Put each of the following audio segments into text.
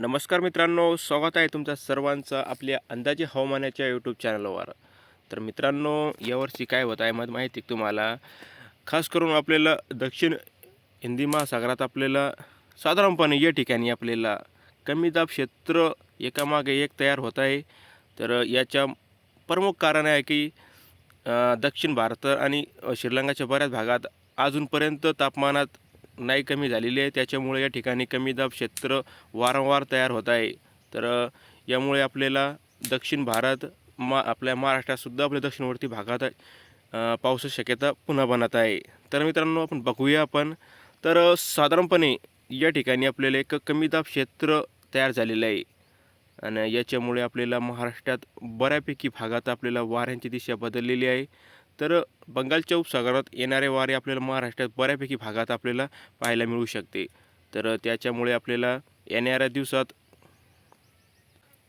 नमस्कार मित्रांनो स्वागत आहे तुमचा सर्वांचं आपल्या अंदाजे हवामानाच्या यूट्यूब चॅनलवर तर मित्रांनो यावर्षी काय होत आहे मत माहिती तुम्हाला? खास करून आपल्याला दक्षिण हिंदी महासागरात आपल्याला साधारणपणे या ठिकाणी आपल्याला कमी दाब क्षेत्र एकामागे एक तयार होत आहे. तर याच्या प्रमुख कारण आहे की दक्षिण भारत आणि श्रीलंकाच्या बऱ्याच भागात अजूनपर्यंत तापमानात नाही कमी झालेली आहे. त्याच्यामुळे या ठिकाणी कमी दाब क्षेत्र वारंवार तयार होत आहे. तर यामुळे आपल्याला दक्षिण भारत मा आपल्या महाराष्ट्रातसुद्धा आपल्या दक्षिणवर्ती भागात अ, पावसाची शक्यता पुन्हा बनत आहे. तर मित्रांनो आपण बघूया आपण. तर साधारणपणे या ठिकाणी आपल्याला एक कमी दाब क्षेत्र तयार झालेलं आहे. आणि याच्यामुळे आपल्याला महाराष्ट्रात बऱ्यापैकी भागात आपल्याला वाऱ्यांची दिशा बदललेली आहे. तर बंगालच्या उपसागरात येणारे वारे आपल्याला महाराष्ट्रात बऱ्यापैकी भागात आपल्याला पाहायला मिळू शकते. तर त्याच्यामुळे आपल्याला येणाऱ्या दिवसात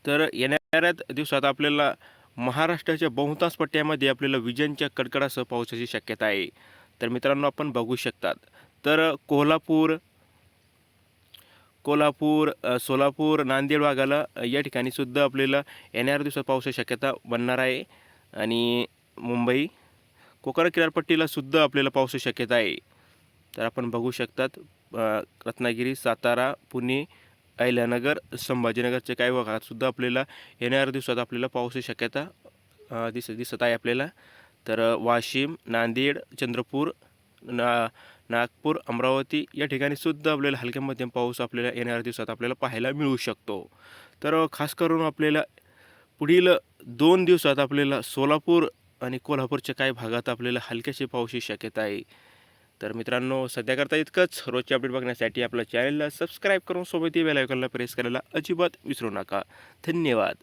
तर येणाऱ्या दिवसात आपल्याला महाराष्ट्राच्या बहुतांश पट्ट्यामध्ये आपल्याला विजांच्या कडकडासह पावसाची शक्यता आहे. तर मित्रांनो आपण बघू शकतात. तर कोल्हापूर कोल्हापूर सोलापूर नांदेड भागाला या ठिकाणी सुद्धा आपल्याला येणाऱ्या दिवसात पावसाची शक्यता बनणार आहे. आणि मुंबई कोकण किनारपट्टीला सुद्धा आपल्याला पावसाची शक्यता आहे. तर आपण बघू शकतात रत्नागिरी सातारा पुणे अहिल्यानगर संभाजीनगरच्या काही भागात सुद्धा आपल्याला येणाऱ्या दिवसात आपल्याला पावसाची शक्यता दिस दिसत आहे आपल्याला. तर वाशिम नांदेड चंद्रपूर ना नागपूर अमरावती या ठिकाणी सुद्धा आपल्याला हलक्या मध्यम पाऊस आपल्याला येणाऱ्या दिवसात आपल्याला पाहायला मिळू शकतो. तर खास करून आपल्याला पुढील दोन दिवसात आपल्याला सोलापूर आणि कोल्हापूरच्या काही भागात आपल्याला हलक्याशी पावसाची शक्यता आहे. तर मित्रांनो सध्या करता इतकंच. रोजचे अपडेट बघण्यासाठी आपल्या चॅनलला सबस्क्राईब करून सोबत बेल आयकॉनला प्रेस करायला अजिबात विसरू नका. धन्यवाद.